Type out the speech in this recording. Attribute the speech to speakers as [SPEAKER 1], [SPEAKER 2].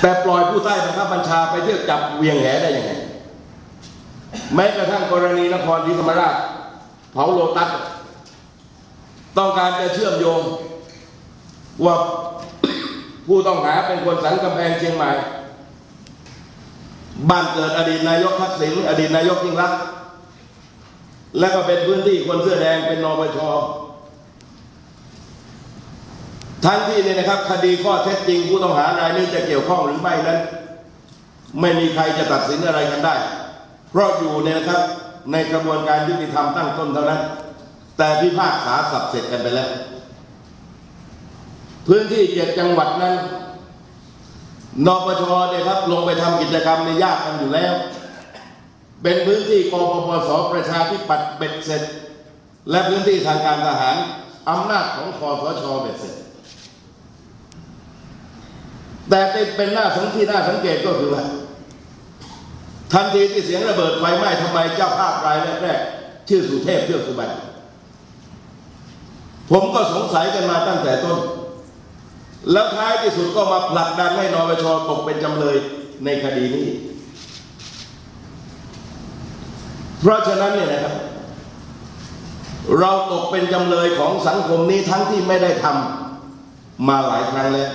[SPEAKER 1] แต่ปล่อยผู้ใต้บังคับบัญชาไปเที่ยวจับเวียงแหได้ยังไง แม้กระทั่งกรณีนครศรีธรรมราชเผาโลตัสต้องการจะเชื่อมโยง ว่าผู้ต้องหาเป็นคนสันกำแพงเชียงใหม่ บ้านเกิดอดีตนายกทักษิณอดีตนายกยิ่งรัก และก็เป็นพื้นที่คนเสื้อแดงเป็นนปช ทั้งที่เนี่ยนะครับคดีข้อเท็จจริงผู้ต้องหารายนี้จะเกี่ยวข้องหรือไม่นั้น ไม่มีใครจะตัดสินอะไรกันได้ เพราะอยู่เนี่ยนะครับในกระบวนการยุติธรรมตั้งต้นเท่านั้น แต่พิพากษาสับเสร็จกันไปแล้ว พื้นที่เจ็ดจังหวัดนั้นนปชเนี่ยครับลงไปทำกิจกรรมในยากกันอยู่แล้ว เป็นพื้นที่กปปสประชาธิปัตย์เบ็ดเสร็จ และพื้นที่ทางการทหารอำนาจของคอสชเบ็ดเสร็จ แต่เป็นหน้าสังที่น่าสังเกตก็คือว่าทันทีที่เสียงระเบิดไฟไหม้ทำไมเจ้าภาพรายแรกๆชื่อสุเทพเทือสุบรรณผมก็สงสัยกันมาตั้งแต่ต้น แล้วท้ายที่สุดก็มาผลักดันให้นปชตกเป็นจำเลยในคดีนี้ เพราะฉะนั้นเนี่ยนะครับ เราตกเป็นจำเลยของสังคมนี้ทั้งที่ไม่ได้ทำมาหลายครั้งแล้ว